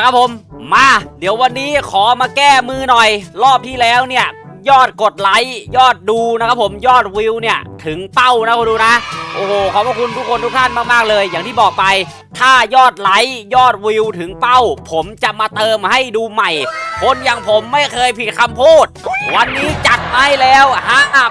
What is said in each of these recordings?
ละครับผม มา เดี๋ยววันนี้ขอมาแก้มือหน่อย รอบที่แล้วเนี่ย ยอดกดไลค์ยอดดูนะครับผมยอดวิวเนี่ย ถึงเป้านะคุณดูนะ โอ้โหขอบพระคุณทุกคนทุกท่านมากๆเลย อย่างที่บอกไป ถ้ายอดไลค์ยอดวิวถึงเป้า ผมจะมาเติมให้ดูใหม่ คนอย่างผมไม่เคยผิดคำพูด วันนี้จัดมาให้แล้ว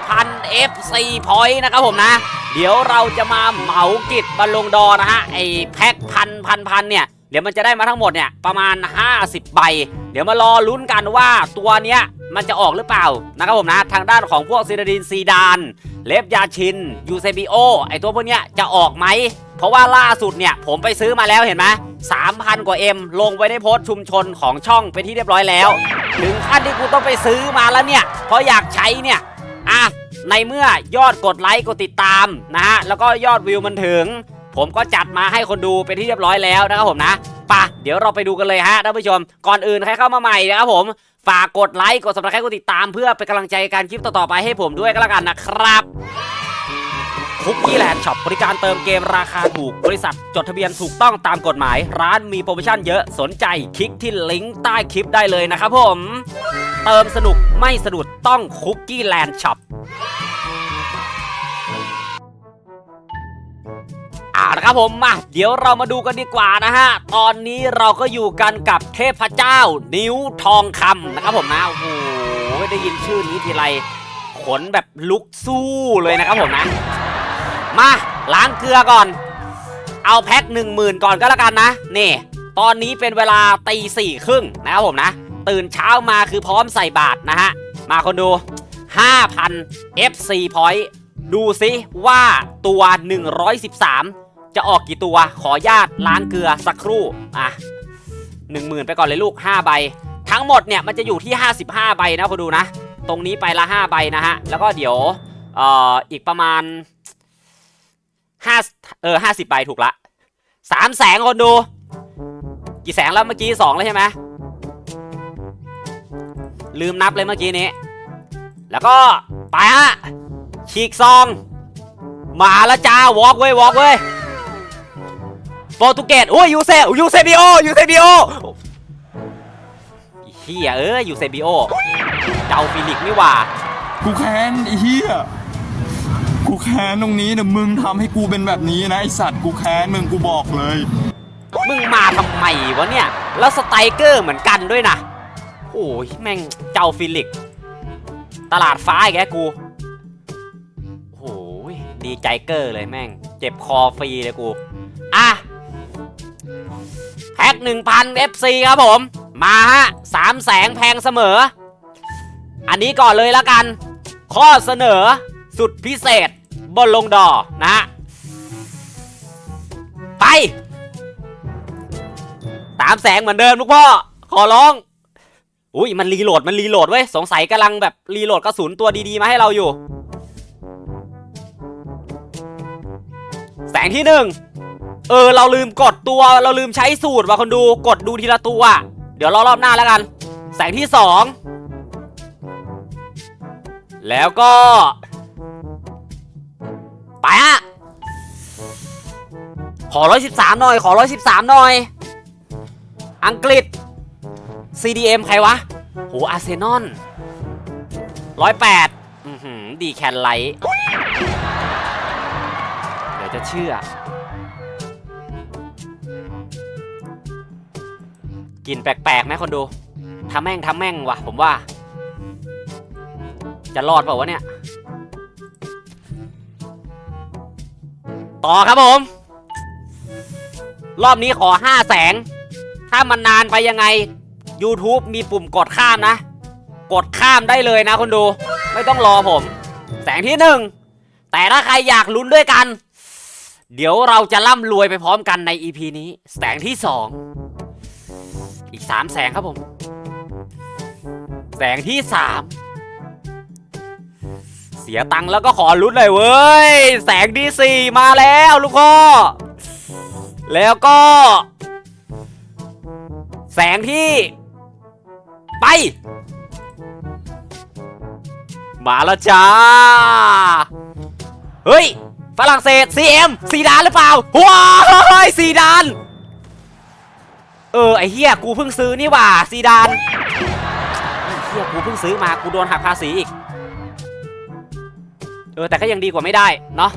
5,000 FC point นะครับผมนะเดี๋ยวเราจะมาเหมากิจบอลลงดอนะฮะไอแพ็คพันพันพันเนี่ย เดี๋ยวมันจะได้มาทั้งหมดเนี่ยประมาณ 50 ใบ เดี๋ยวมารอลุ้นกันว่าตัวเนี้ยมันจะออกหรือเปล่านะครับผมนะทางด้านของพวกซีดาดินซีดาน เลฟยาชินยูเซบิโอไอตัวพวกเนี้ยจะออกไหม เพราะว่าล่าสุดเนี่ยผมไปซื้อมาแล้วเห็นไหม3,000กว่า M ลงไว้ในโพสต์ชุมชนของช่องเป็นที่เรียบร้อยแล้ว ถึงขั้นที่กูต้องไปซื้อมาแล้วเนี่ย เพราะอยากใช้เนี่ยอะในเมื่อยอดกดไลค์กดติดตามนะฮะแล้วก็ยอดวิวมันถึง ผมก็จัดมาให้คนดูเป็นที่เรียบร้อยแล้วนะครับผมนะป่ะเดี๋ยวเราไปดูกันเลยฮะท่านผู้ชม ก่อนอื่นใครเข้ามาใหม่นะครับผม ฝากกดไลค์กด subscribe กดติดตามเพื่อเป็นกำลังใจการคลิปต่อๆไปให้ผมด้วยก็แล้วกันนะครับคุกกี้แลนด์ช็อปบริการเติมเกมราคาถูก บริษัทจดทะเบียนถูกต้องตามกฎหมาย ร้านมีโปรโมชั่นเยอะสนใจคลิกที่ลิงก์ใต้คลิปได้เลยนะครับผม เติมสนุกไม่สะดุดต้องคุกกี้แลนด์ช็อป เอาละครับผมมาเดี๋ยวเรามาดูกันดีกว่านะฮะ ตอนนี้เราก็อยู่กันกับเทพเจ้า นิ้วทองคำนะครับผมนะโอ้โหได้ยินชื่อนี้ทีไรขนแบบลุกสู้เลยนะครับผมนะ มาล้างเกลือก่อน เอาแพ็คหนึ่งหมื่นก่อนก็แล้วกันนะนี่ตอนนี้เป็นเวลาตีสี่ครึ่งนะครับผมนะ ตื่นเช้ามาคือพร้อมใส่บาทนะฮะ มาคนดู 5,000 FC point ดูซิว่าตัว 113 จะออกกี่ตัวขอญาตล้างเกลือสักครู่อะ10,000ไปก่อนเลยลูก 5 ใบ ทั้งหมดเนี่ยมันจะอยู่ที่ 55 ใบนะคนดูนะ ตรงนี้ไปละ 5 ใบนะฮะ แล้วก็เดี๋ยวเอ่ออีกประมาณ5เออ50 ใบถูกละ3แสงคนดู กี่แสงแล้วเมื่อกี้ 2 แล้วใช่ไหมลืมนับเลยเมื่อกี้นี้ แล้วก็ไปฮะฉีกซอง มาล้วจ้าวอล์กเว้ยวอล์กเว้ย โปรตุเกสโอ้ยยูเซยูเซบิโอยูเซบิโอเฮียเอ้ยยูเซบิโอเจ้าฟิลิกซ์นี่หว่า กูแค้นไอ้เหี้ยกูแค้นตรงนี้นะมึงทำให้กูเป็นแบบนี้นะไอสัตว์กูแค้นมึงกูบอกเลย มึงมาทำไมวะเนี่ย แล้วสไตรเกอร์เหมือนกันด้วยนะ โอ้ยแม่งเจ้าฟิลิกซ์ตลาดฟ้าอีกแกกูโอ้ยดีใจเกอร์เลยแม่ง เจ็บคอฟรีเลยกู อะ แพ็คหนึ่งพัน FC ครับผม มาฮะสามแสงแพงเสมอ อันนี้ก่อนเลยแล้วกัน ข้อเสนอสุดพิเศษบนลงดอนะ ไปตามแสงเหมือนเดิมลูกพ่อ ขอร้อง อุ้ยมันรีโหลดมันรีโหลดเว้ย สงสัยกำลังแบบรีโหลดกระสุนตัวดีๆ มาให้เราอยู่ แสงที่หนึ่ง เออเราลืมกดตัวเราลืมใช้สูตรว่ะคนดูกดดูทีละตัวเดี๋ยวรอรอบหน้าแล้วกัน แสงที่สองแล้วก็ ไปฮะขอร้อยสิบสามหน่อย ขอร้อยสิบสามหน่อย อังกฤษ CDM ใครวะโหอาร์เซนอลร้อยแปดดีแคนไลท์เดี๋ยวจะเชื่อ กลิ่นแปลกๆไหมคนดูทำแม่งทำแม่งวะผมว่า จะรอดเปล่าวะเนี่ย ต่อครับผม รอบนี้ขอห้าแสง ถ้ามันนานไปยังไง YouTube มีปุ่มกดข้ามนะ กดข้ามได้เลยนะคนดู ไม่ต้องรอผม แสงที่หนึ่งแต่ถ้าใครอยากลุ้นด้วยกัน เดี๋ยวเราจะร่ำรวยไปพร้อมกันใน EP นี้ แสงที่สองอีกสามแสงครับผม แสงที่สามเสียตังค์แล้วก็ขอลุ้นเลยเว้ย แสงที่สี่มาแล้วลูกพ่อ แล้วก็ แสงที่ ไป มาแล้วจ้า เฮ้ย ฝรั่งเศส CM สีดานหรือเปล่าว้ายสีดาน เออไอ้เฮียกูเพิ่งซื้อนี่ว่าซีดานไอเฮียกูเพิ่งซื้อมากูโดนหักภาษีอีก เออแต่ก็ยังดีกว่าไม่ได้เนาะ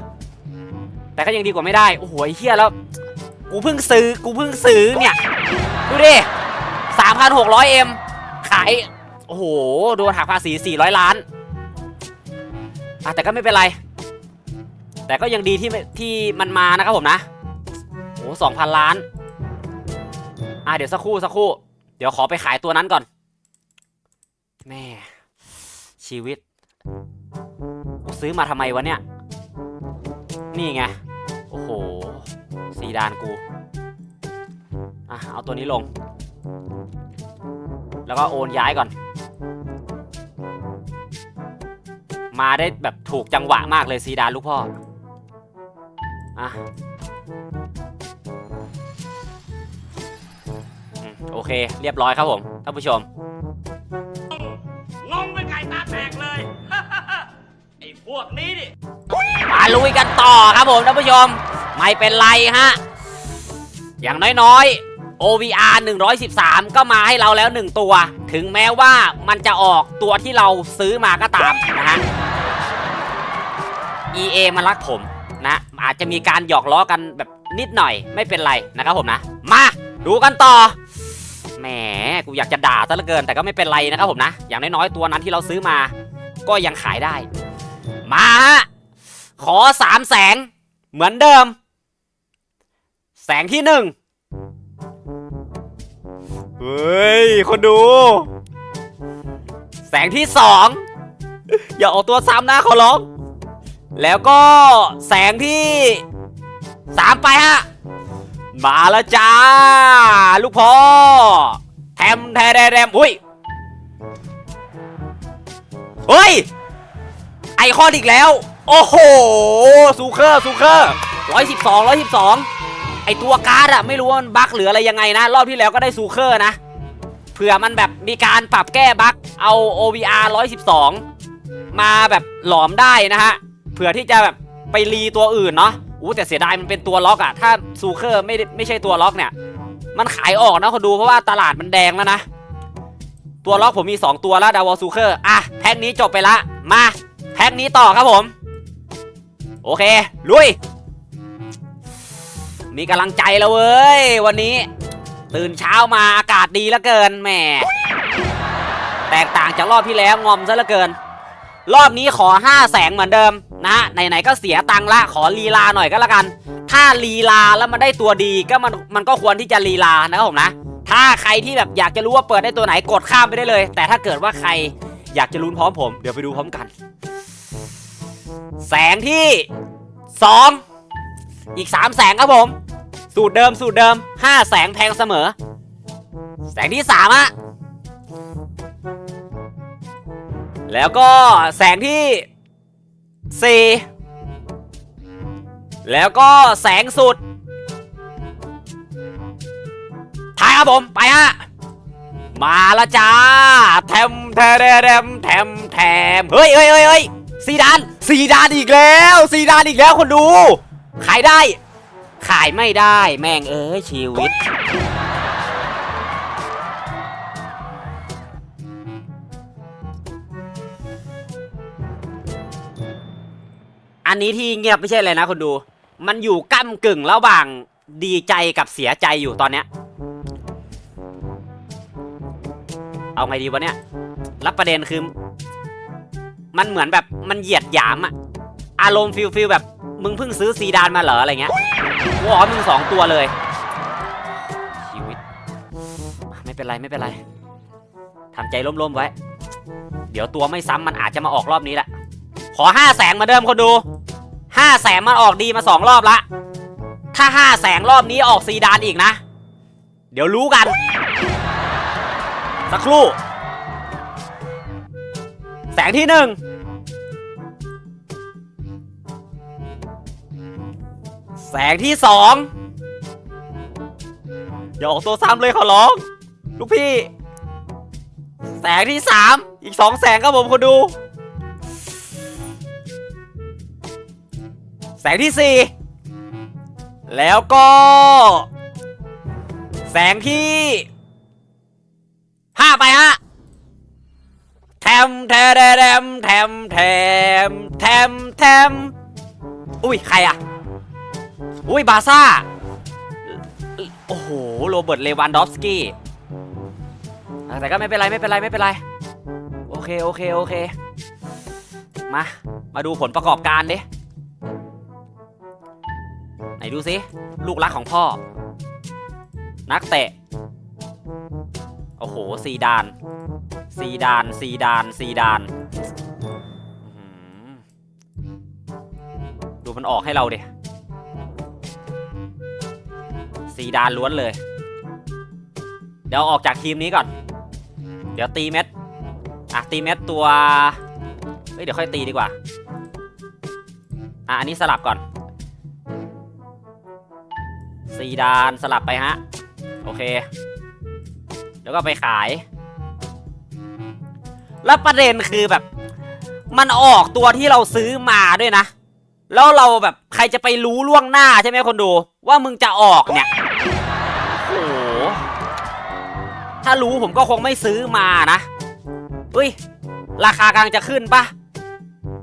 แต่ก็ยังดีกว่าไม่ได้โอ้โหไอเฮียแล้ว กูเพิ่งซื้อกูเพิ่งซื้อเนี่ยดูดิสามพันหกร้อยเอ็มขายโอ้โหโดนหักภาษีสี่ร้อยล้านอะแต่ก็ไม่เป็นไร แต่ก็ยังดีที่ที่มันมานะครับผมนะโอ้สองพันล้าน อะเดี๋ยวสักครู่สักครู่ เดี๋ยวขอไปขายตัวนั้นก่อน แม่ ชีวิตกูซื้อมาทำไมวะเนี่ย นี่ไง โอ้โหสีดานกู อะ เอาตัวนี้ลง แล้วก็โอนย้ายก่อน มาได้แบบถูกจังหวะมากเลยซีดานลูกพ่อ อะอืมโอเค เรียบร้อยครับผมท่านผู้ชม งงเป็นไก่ตาแตกเลย ไอ้พวกนี้นี่มาลุยกันต่อครับผมท่านผู้ชม ไม่เป็นไรฮะ อย่างน้อยๆ OVR 113 ก็มาให้เราแล้ว 1 ตัว ถึงแม้ว่ามันจะออกตัวที่เราซื้อมาก็ตามนะฮะ EA มันรักผม นะอาจจะมีการหยอกล้อกันแบบนิดหน่อยไม่เป็นไรนะครับผมนะ มาดูกันต่อแหมกูอยากจะด่าซะเหลือเกินแต่ก็ไม่เป็นไรนะครับผมนะ อย่างน้อยๆตัวนั้นที่เราซื้อมา ก็ยังขายได้ มาฮะขอสามแสงเหมือนเดิม แสงที่หนึ่งเฮ้ย คนดู แสงที่สองอย่าเอาตัวซ้ำนะขอร้อง แล้วก็แสงที่สามไปฮะ มาแล้วจ้า ลูกพ่อแทมแทแดแดมอุ้ยเฮ้ย ไอคอนอีกแล้ว โอ้โหซูเคอร์ซูเคอร์ร้อยสิบสองร้อยสิบสองไอตัวการ์ดอะไม่รู้ว่ามันบั๊กหรืออะไรยังไงนะ รอบที่แล้วก็ได้ซูเคอร์นะเผื่อมันแบบมีการปรับแก้บั๊กเอา OVR 112 มาแบบหลอมได้นะฮะ เผื่อที่จะแบบไปรีตัวอื่นเนาะอู้แต่เสียดายมันเป็นตัวล็อกอะถ้าซูเคอร์ไม่ไม่ใช่ตัวล็อกเนี่ย มันขายออกนะคนดูเพราะว่าตลาดมันแดงแล้วนะ ตัวล็อกผมมี 2 ตัวแล้วดาวซูเคอร์อะแพ็คนี้จบไปละมาแพ็คนี้ต่อครับผม โอเค ลุย มีกำลังใจแล้วเว้ย วันนี้ ตื่นเช้ามาอากาศดีเหลือเกินแหมแตกต่างจากรอบที่แล้วงอมซะเหลือเกิน รอบนี้ขอ 5 แสงเหมือนเดิมนะไหนๆก็เสียตังค์ละขอลีลาหน่อยก็แล้วกัน ถ้าลีลาแล้วมันได้ตัวดีก็มันมันก็ควรที่จะลีลานะครับผมนะ ถ้าใครที่แบบอยากจะรู้ว่าเปิดได้ตัวไหนกดข้ามไปได้เลย แต่ถ้าเกิดว่าใครอยากจะลุ้นพร้อมผม เดี๋ยวไปดูพร้อมกัน แสงที่ 2 อีก 3 แสงครับผม สูตรเดิมสูตรเดิม 5 แสงแพงเสมอ แสงที่3อะ แล้วก็แสงที่ 4 แล้วก็แสงสุด ท้ายครับผม ไปฮะ มาละจ้า แทมแทแดแดมแทมแทม เฮ้ยเฮ้ยเฮ้ยเฮ้ยซีดานซีดานอีกแล้วซีดานอีกแล้วคนดู ขายได้ ขายไม่ได้แม่งเอ้ยชีวิต อันนี้ที่เงียบไม่ใช่เลยนะคนดู มันอยู่ก้ากึ่งระหว่างดีใจกับเสียใจอยู่ตอนเนี้ย เอาไงดีวะเนี่ยแล้วประเด็นคือ มันเหมือนแบบมันเหยียดหยามอะอารมณ์ฟิลฟิลแบบมึงเพิ่งซื้อซีดานมาเหรออะไรเงี้ยกูอกว่ามึงสองตัวเลย ชีวิต ไม่เป็นไรไม่เป็นไรทำใจร่มๆไว้ เดี๋ยวตัวไม่ซ้ำมันอาจจะมาออกรอบนี้แหละ ขอห้าแสงมาเดิมคนดู ห้าแสงมันออกดีมาสองรอบละ ถ้าห้าแสงรอบนี้ออกซีดานอีกนะ เดี๋ยวรู้กัน สักครู่ แสงที่หนึ่งแสงที่สองอย่าออกตัวซ้ำเลยขอร้อง ลูกพี่ แสงที่สามอีกสองแสงครับผมคนดู แสงที่สี่แล้วก็ แสงที่ห้าไปฮะแทมแทแทมแทมแทมแทมแทมอุ้ยใครอะ อุ้ยบาซ่า โอ้โห โรเบิร์ต เลวันดอฟสกี้ แต่ก็ไม่เป็นไร ไม่เป็นไร ไม่เป็นไร โอเค โอเค โอเค มา มาดูผลประกอบการดิ นดูสิลูกรักของพ่อ นักเตะ โอ้โหซีดาน ซีดาน ซีดาน ซีดาน ดูมันออกให้เราดิซีดานล้วนเลย เดี๋ยวออกจากทีมนี้ก่อน เดี๋ยวตีเม็ด อะตีเม็ดตัว เฮ้ยเดี๋ยวค่อยตีดีกว่า อะอันนี้สลับก่อน ซีดานสลับไปฮะ โอเค แล้วก็ไปขาย แล้วประเด็นคือแบบ มันออกตัวที่เราซื้อมาด้วยนะ แล้วเราแบบใครจะไปรู้ล่วงหน้าใช่ไหมคนดู ว่ามึงจะออกเนี่ยโอ้โหถ้ารู้ผมก็คงไม่ซื้อมานะอุ้ย ราคากำลังจะขึ้นปะ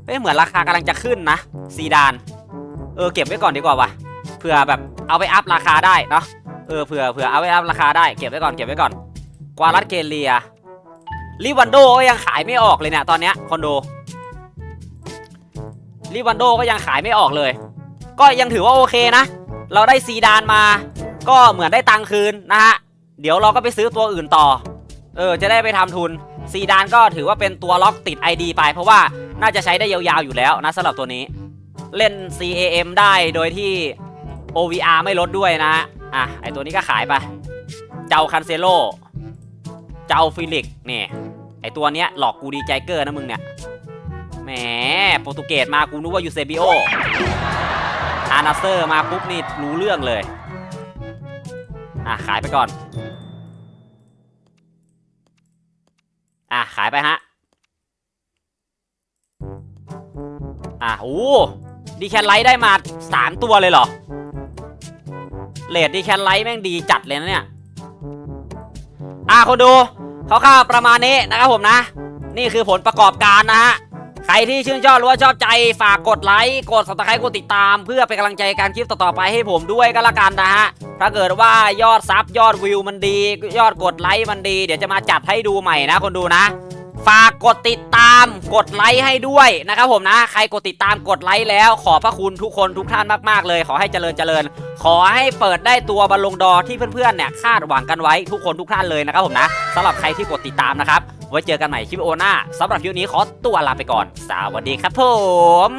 เฮ้ยเหมือนราคากำลังจะขึ้นนะซีดาน เออเก็บไว้ก่อนดีกว่าวะ เผื่อแบบเอาไปอัพราคาได้เนาะเออเผื่อเผื่อเอาไปอัพราคาได้เก็บไว้ก่อนเก็บไว้ก่อนกวาลัดเกเลียลิวันโดก็ยังขายไม่ออกเลยเนี่ยตอนเนี้ยคอนโดลิวันโดก็ยังขายไม่ออกเลย ก็ยังถือว่าโอเคนะ เราได้ซีดานมา ก็เหมือนได้ตังค์คืนนะฮะเดี๋ยวเราก็ไปซื้อตัวอื่นต่อ เออจะได้ไปทำทุนซีดานก็ถือว่าเป็นตัวล็อกติด ID ไป เพราะว่าน่าจะใช้ได้ยาวๆอยู่แล้วนะสำหรับตัวนี้ เล่น CAM ได้โดยที่ OVR ไม่ลดด้วยนะฮะอะไอตัวนี้ก็ขายไป เจ้าคันเซโล เจ้าฟิลิกเนี่ยไอตัวเนี้ยหลอกกูดีใจเกอร์นะมึงเนี่ยแหมโปรตุเกสมากูนึกว่ายูเซบิโออานาเซอร์มาปุ๊บนี่รู้เรื่องเลย อะขายไปก่อน อะขายไปฮะ อะโอ้ดีแคนไลท์ได้มาสามตัวเลยเหรอ เลดดีแคนไลท์แม่งดีจัดเลยนะเนี่ยอะคนดูคร่าวๆประมาณนี้นะครับผมนะ นี่คือผลประกอบการนะฮะใครที่ชื่นชอบหรือว่าชอบใจฝากกดไลค์กด subscribe กดติดตาม เพื่อเป็นกำลังใจการคลิปต่อๆไปให้ผมด้วยก็แล้วกันนะฮะถ้าเกิดว่ายอดซับยอดวิวมันดี ยอดกดไลค์มันดี เดี๋ยวจะมาจัดให้ดูใหม่นะคนดูนะ ฝากกดติดตามกดไลค์ให้ด้วยนะครับผมนะ ใครกดติดตามกดไลค์แล้ว ขอพระคุณทุกคนทุกท่านมากๆเลย ขอให้เจริญเจริญ ขอให้เปิดได้ตัวบอลลงดอที่เพื่อนๆเนี่ยคาดหวังกันไว้ทุกคนทุกท่านเลยนะครับผมนะสำหรับใครที่กดติดตามนะครับไว้เจอกันใหม่คลิปโอหน้าสำหรับคลิปนี้ขอตัวลาไปก่อน สวัสดีครับผม